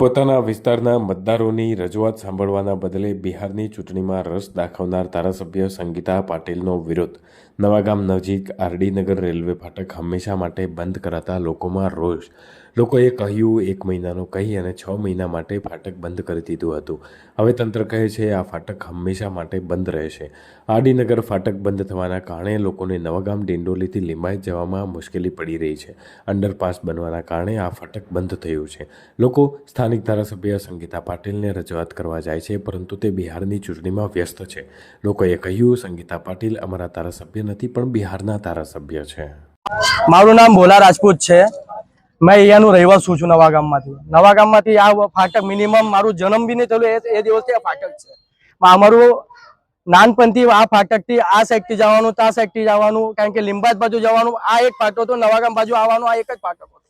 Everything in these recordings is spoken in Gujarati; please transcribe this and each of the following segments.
પોતાના વિસ્તારના મતદારોની રજૂઆત સાંભળવાના બદલે બિહારની ચૂંટણીમાં રસ દાખવનાર ધારાસભ્ય સંગીતા પાટીલનો વિરોધ. નવાગામ નજીક આરડીનગર રેલવે ફાટક હંમેશા માટે બંધ કરાતા લોકોમાં રોષ. લોકોએ કહ્યું, એક મહિનાનો કહી અને છ મહિના માટે ફાટક બંધ કરી દીધું હતું. હવે તંત્ર કહે છે, આ ફાટક હંમેશા માટે બંધ રહેશે. આરડીનગર ફાટક બંધ થવાના કારણે લોકોને નવાગામ ડિંડોલીથી લિંબાયત જવામાં મુશ્કેલી પડી રહી છે. અંડરપાસ બનવાના કારણે આ ફાટક બંધ થયું છે. લોકો સ્થાનિક ધારાસભ્ય સંગીતા પાટીલને રજૂઆત કરવા જાય છે, પરંતુ તે બિહારની ચૂંટણીમાં વ્યસ્ત છે. લોકોએ કહ્યું, સંગીતા પાટીલ અમારા ધારાસભ્ય નથી, પણ બિહારના ધારાસભ્ય છે. મારું નામ ભોલા રાજપૂત છે. મેં અહીંયાનું રહેવાસું છું નવા ગામમાંથી. નવા ગામમાંથી આ ફાટક મિનિમમ મારું જન્મ બી નહીં થયેલું એ દિવસથી આ ફાટક છે. અમારું નાનપણથી આ ફાટકથી આ સાઈડથી જવાનું ત્યાં સાઈડથી જવાનું, કારણ કે લીંબાદ બાજુ જવાનું, આ એક ફાટો હતો નવાગામ બાજુ આવવાનું, આ એક જ ફાટક હતો.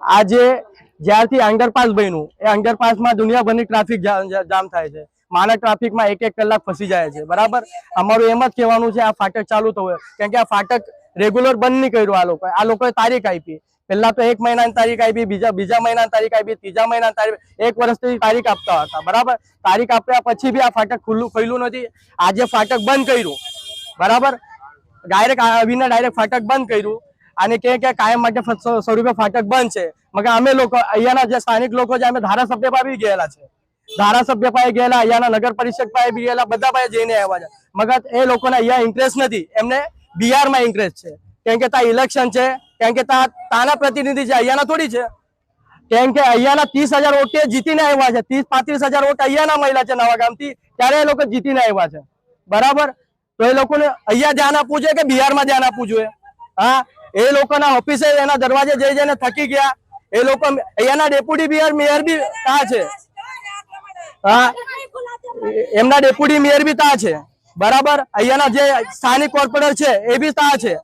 આજે જ્યારથી અંડરપાસ બન્યું એ અંડરપાસમાં દુનિયાભરની ટ્રાફિક જામ થાય છે. માના ટ્રાફિકમાં એક એક કલાક ફસી જાય છે, બરાબર? અમારું એમ જ કહેવાનું છે, આ ફાટક ચાલુ થવું કેમ કે આ ફાટક રેગ્યુલર બંધ નહીં કર્યું આ લોકોએ. આ લોકોએ તારીખ આપી. પહેલા તો એક મહિનાની તારીખ આપી, બીજા બીજા મહિનાની તારીખ આપી, ત્રીજા મહિનાની તારીખ એક વર્ષથી તારીખ આપતા હતા, બરાબર? તારીખ આપ્યા પછી બી આ ફાટક ખુલ્લું ખુલ્લું નથી. આજે ફાટક બંધ કર્યું, બરાબર? ડાયરેક્ટ આવીને ડાયરેક્ટ ફાટક બંધ કર્યું. અને કે કે કાયમ માટે સો સ્વરૂપે ફાટક બંધ છે. મગર અમે લોકો, અહીંયાના જે સ્થાનિક લોકો છે, અમે ધારાસભ્ય પાસે ગયેલા છે. ધારાસભ્ય પાસે ગયેલા, અહીંયાના નગર પરિષદ પાસે બી ગયેલા, બધા પાસે જઈને આવ્યા છે. મગર એ લોકોને અહીંયા ઇન્ટરેસ્ટ નથી. એમને બિહારમાં ઇન્ટરેસ્ટ છે. કેમ કે ત્યાં ઇલેક્શન છે, કેમ કે ત્યાં તાના પ્રતિનિધિ છે, અહીંયાના થોડી છે. કેમ કે અહીંયાના ત્રીસ હજાર વોટ જીતીને આવ્યા છે. ત્રીસ, પાંત્રીસ હજાર વોટ અહીંયાના મહિલા છે નવા ગામથી, ત્યારે એ લોકો જીતીને આવ્યા છે. બરાબર? તો એ લોકોને અહીંયા ધ્યાન આપવું જોઈએ કે બિહારમાં ધ્યાન આપવું જોઈએ? હા? એ લોકોના ઓફિસે એના દરવાજે જઈ જઈને થકી ગયા. એ લોકો અહીંયાના ડેપ્યુટી મેયર મેયર બી ત્યાં છે. હા. એમના ડેપ્યુટી મેયર બી તા છે. બરાબર? અહીંયાના જે સ્થાનિક કોર્પોરેટર છે, એ બી તા છે.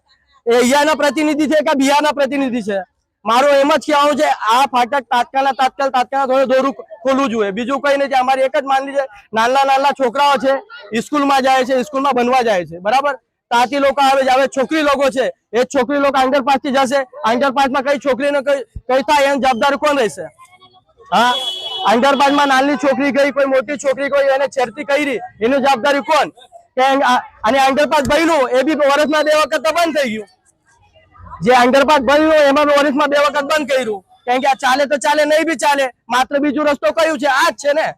એ અહીંયાના પ્રતિનિધિ છે કે બિહારના પ્રતિનિધિ છે? મારું એમ જ કહેવાનું છે, આ ફાટક તાત્કાલ તાત્કાલ તાત્કાલ થોડું દોરું ખોલવું જોઈએ. બીજું કઈ નથી. અમારી એક જ માનલી છે, નાના નાના છોકરાઓ છે સ્કૂલમાં જાય છે સ્કૂલમાં બનવા જાય છે. બરાબર? ત્યાંથી લોકો આવે છે. છોકરી લોકો છે. એ છોકરી લોકો અંડરપાસથી જશે. અંડરપાસમાં કઈ છોકરીને કઈ થાય એની જવાબદાર કોણ રહેશે? હા? અંડરપાસમાં નાની છોકરી ગઈ, કોઈ મોટી છોકરી ગઈ, એને છેડતી કરી. એની જવાબદારી કોણ? અને અંડરપાસ બન્યું એ બી વર્ષમાં બે વખત બંધ થઈ ગયું. જે અંડરપાસ બન્યું એમાં વર્ષમાં બે વખત બંધ કર્યું. કારણ કે આ ચાલે તો ચાલે, નહીં બી ચાલે. માત્ર બીજું રસ્તો કયું છે? આ જ છે ને.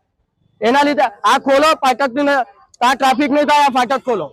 એના લીધે આ ખોલો ફાટક આ ટ્રાફિક નહીં થાય, આ ફાટક ખોલો.